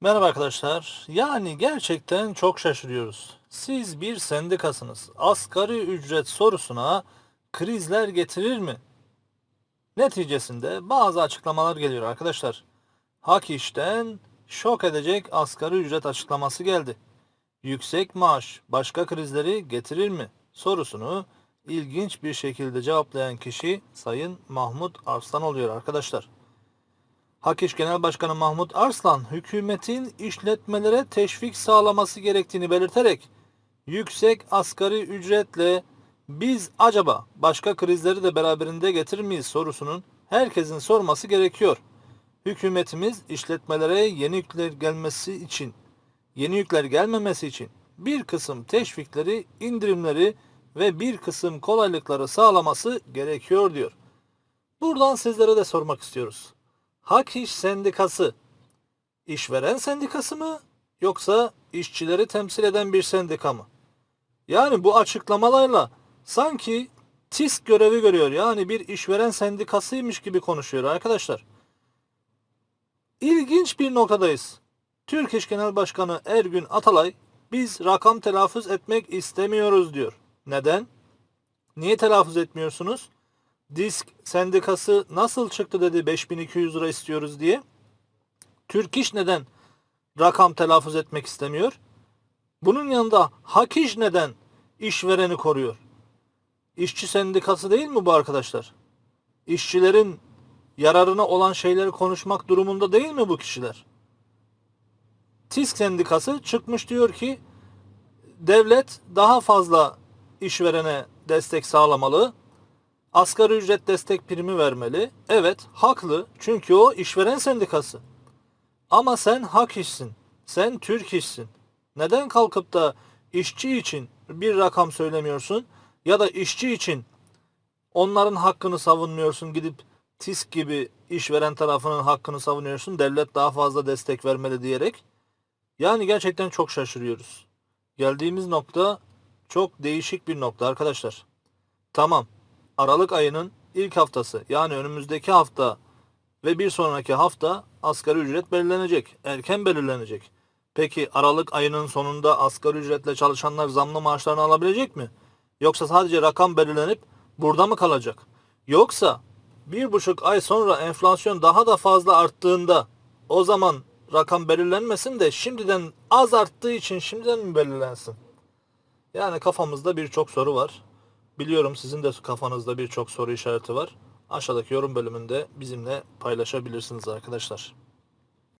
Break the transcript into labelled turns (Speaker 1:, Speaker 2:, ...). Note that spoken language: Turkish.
Speaker 1: Merhaba arkadaşlar. Yani gerçekten çok şaşırıyoruz. Siz bir sendikasınız. Asgari ücret sorusuna krizler getirir mi? Neticesinde bazı açıklamalar geliyor arkadaşlar. Hak işten şok edecek asgari ücret açıklaması geldi. Yüksek maaş başka krizleri getirir mi? sorusunu ilginç bir şekilde cevaplayan kişi Sayın Mahmut Arslan oluyor arkadaşlar. Hak Genel Başkanı Mahmut Arslan, hükümetin işletmelere teşvik sağlaması gerektiğini belirterek, yüksek asgari ücretle biz acaba başka krizleri de beraberinde getirir sorusunun herkesin sorması gerekiyor. Hükümetimiz işletmelere yeni yükler gelmesi için, yeni yükler gelmemesi için bir kısım teşvikleri, indirimleri ve bir kısım kolaylıkları sağlaması gerekiyor diyor. Buradan sizlere de sormak istiyoruz. Hak İş Sendikası işveren sendikası mı yoksa işçileri temsil eden bir sendika mı? Yani bu açıklamalarla sanki TİSK görevi görüyor. Yani bir işveren sendikasıymış gibi konuşuyor arkadaşlar. İlginç bir noktadayız. Türk İş Genel Başkanı Ergün Atalay biz rakam telaffuz etmek istemiyoruz diyor. Neden? Niye telaffuz etmiyorsunuz? Disk sendikası nasıl çıktı dedi 5200 lira istiyoruz diye. Türk İş neden rakam telaffuz etmek istemiyor? Bunun yanında Hak İş neden işvereni koruyor? İşçi sendikası değil mi bu arkadaşlar? İşçilerin yararına olan şeyleri konuşmak durumunda değil mi bu kişiler? TİSK sendikası çıkmış diyor ki devlet daha fazla işverene destek sağlamalı. Asgari ücret destek primi vermeli. Evet, haklı. Çünkü o işveren sendikası. Ama sen hak işsin. Sen Türk işsin. Neden kalkıp da işçi için bir rakam söylemiyorsun ya da işçi için onların hakkını savunmuyorsun gidip TİSK gibi işveren tarafının hakkını savunuyorsun devlet daha fazla destek vermeli diyerek. Yani gerçekten çok şaşırıyoruz. Geldiğimiz nokta çok değişik bir nokta arkadaşlar. Tamam. Aralık ayının ilk haftası yani önümüzdeki hafta ve bir sonraki hafta asgari ücret belirlenecek. Erken belirlenecek. Peki Aralık ayının sonunda asgari ücretle çalışanlar zamlı maaşlarını alabilecek mi? Yoksa sadece rakam belirlenip burada mı kalacak? Yoksa bir buçuk ay sonra enflasyon daha da fazla arttığında o zaman rakam belirlenmesin de şimdiden az arttığı için şimdiden mi belirlensin? Yani kafamızda birçok soru var. Biliyorum sizin de kafanızda birçok soru işareti var. Aşağıdaki yorum bölümünde bizimle paylaşabilirsiniz arkadaşlar.